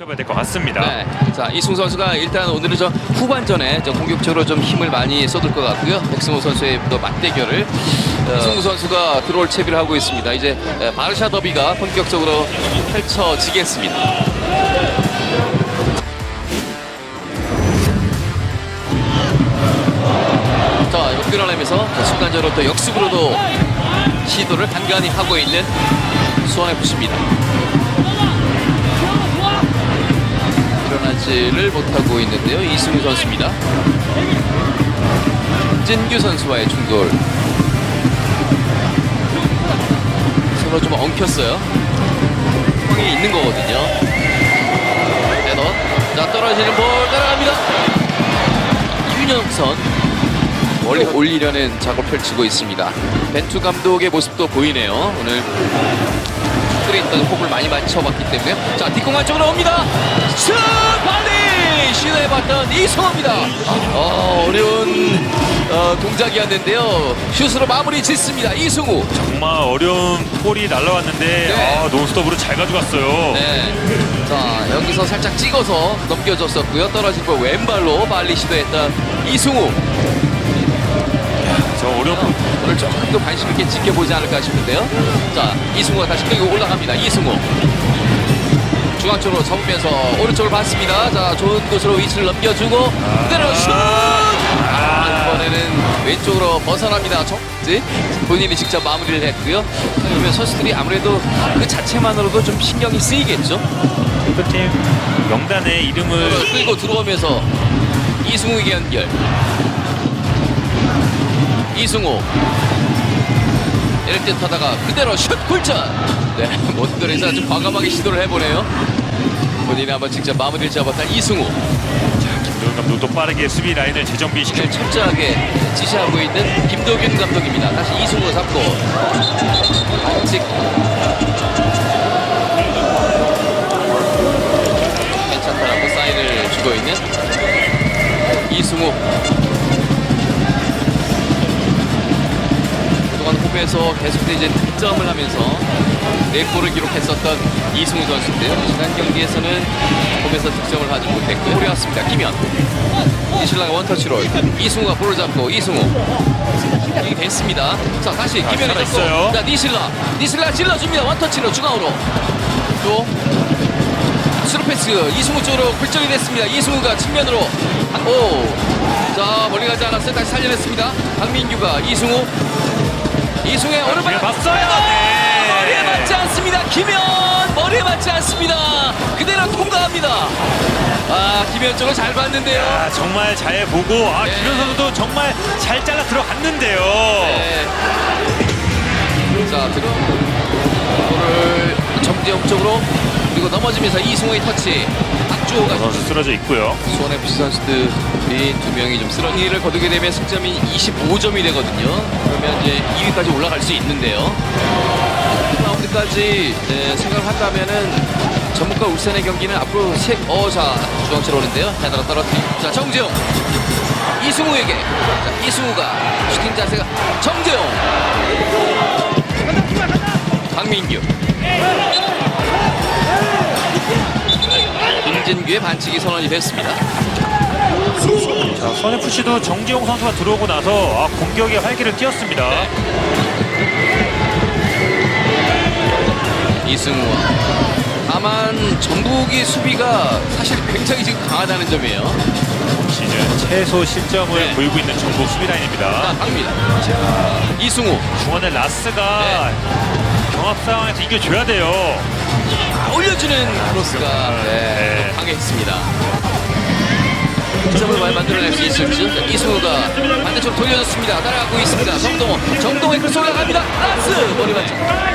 해봐야 될 것 같습니다. 네. 자, 이승우 선수가 일단 오늘은 저 후반전에 좀 공격적으로 좀 힘을 많이 쏟을 것 같고요. 백승호 선수의 또 맞대결을 어, 이승우 선수가 들어올 채비를 하고 있습니다. 이제 에, 바르샤 더비가 본격적으로 펼쳐지겠습니다. 자, 이거 끌어내면서 자, 순간적으로 또 역습으로도 시도를 간간히 하고 있는 수원의 푸시입니다. 일어나지를 못하고 있는데요. 이승우 선수입니다. 진규 선수와의 충돌. 서로 좀 엉켰어요. 형이 있는 거거든요. 헤더. 자, 떨어지는 볼 따라갑니다. 윤영선. 멀리 올리려는 작업 펼치고 있습니다. 벤투 감독의 모습도 보이네요. 오늘 축구에 있던 호흡을 많이 맞춰봤기 때문에 자 뒷공간 쪽으로 옵니다. 슛! 발리 시도해봤던 이승호입니다. 어, 어려운 어, 동작이었는데요. 슛으로 마무리 짓습니다. 이승우 정말 어려운 볼이 날라왔는데 네. 아, 논스톱으로 잘 가져갔어요. 네. 자 여기서 살짝 찍어서 넘겨줬었고요. 떨어진 볼 왼발로 발리 시도했던 이승우 저 어려운 볼 오늘 조금 더 관심 있게 지켜보지 않을까 싶은데요. 자, 이승우가 다시 끌고 올라갑니다. 이승우. 중앙 쪽으로 접으면서 오른쪽을 봤습니다. 자, 좋은 곳으로 위치를 넘겨주고 그대로 슛! 아, 이번에는 왼쪽으로 벗어납니다. 정, 이제 본인이 직접 마무리를 했고요. 그러면 선수들이 아무래도 그 자체만으로도 좀 신경이 쓰이겠죠. 대표팀 명단에 이름을 끌고 들어오면서 이승우에게 연결. 이승우. 이럴 듯 하다가 그대로 슛 골전. 네, 몬드레스 아주 과감하게 시도를 해보네요. 본인이 한번 직접 마무리를 잡았던 이승우. 김도현 감독도 빠르게 수비 라인을 재정비시켜 이를 철저하게 지시하고 있는 김도균 감독입니다. 다시 이승우 잡고 반칙. 괜찮다라고 사인을 주고 있는 이승우. 홈에서 계속해서 이제 득점을 하면서 네 골을 기록했었던 이승우 선수인데요. 지난 경기에서는 홈에서 득점을 하지 못했고 오려왔습니다. 김현. 이신라가 원터치로 이승우가 볼을 잡고 이승우 이게 됐습니다. 자 다시 김현이 잡고. 자 니실라 니실라 찔러줍니다. 원터치로 중앙으로 또 스루 패스 이승우 쪽으로 굴절이 됐습니다. 이승우가 측면으로 오 자 멀리 가지 않았어요. 다시 살려냈습니다. 박민규가 이승우 이승우의 오른발 봤어요. 네. 머리에 맞지 않습니다. 김현 머리에 맞지 않습니다. 그대로 통과합니다. 아 김현 쪽을 잘 봤는데요. 아, 정말 잘 보고 아, 네. 김현 선수도 정말 잘 잘라 들어갔는데요. 네. 자, 들어. 이거를 정재영 쪽으로 그리고 넘어지면서 이승호의 터치. 박주호가 선수 쓰러져 있고요. 수원 FC 선수들이 두 명이 좀 쓰러기를 거두게 되면 승점이 25점이 되거든요. 그러면 이제 2위까지 올라갈 수 있는데요. 라운드까지 네, 생각을 한다면은 전북과 울산의 경기는 앞으로 세, 어, 자, 주황치로 오는데요. 헤더로 떨어뜨리. 자, 정재영. 이승우에게. 자, 이승우가 슈팅 자세가 정재영. 박민규. 김진규의 반칙이 선언이 됐습니다. 자, 선FC도 정재용 선수가 들어오고 나서 아, 공격의 활기를 띄었습니다. 이승우와 다만 전북의 수비가 사실 굉장히 지금 강하다는 점이에요. 시즌 최소 실점을 네. 보이고 있는 전북 수비 라인입니다. 자, 갑니다. 이승우 중원의 라스가 경합 상황에서 이겨줘야 돼요. 아, 올려주는 크로스가 네, 네. 강했습니다. 점을 많이 만들어낼 수 있을지 자, 이승우가 반대쪽으로 돌려줬습니다. 따라가고 있습니다. 정동호, 정동호의 크로스 올라갑니다. 라스 머리 맞죠.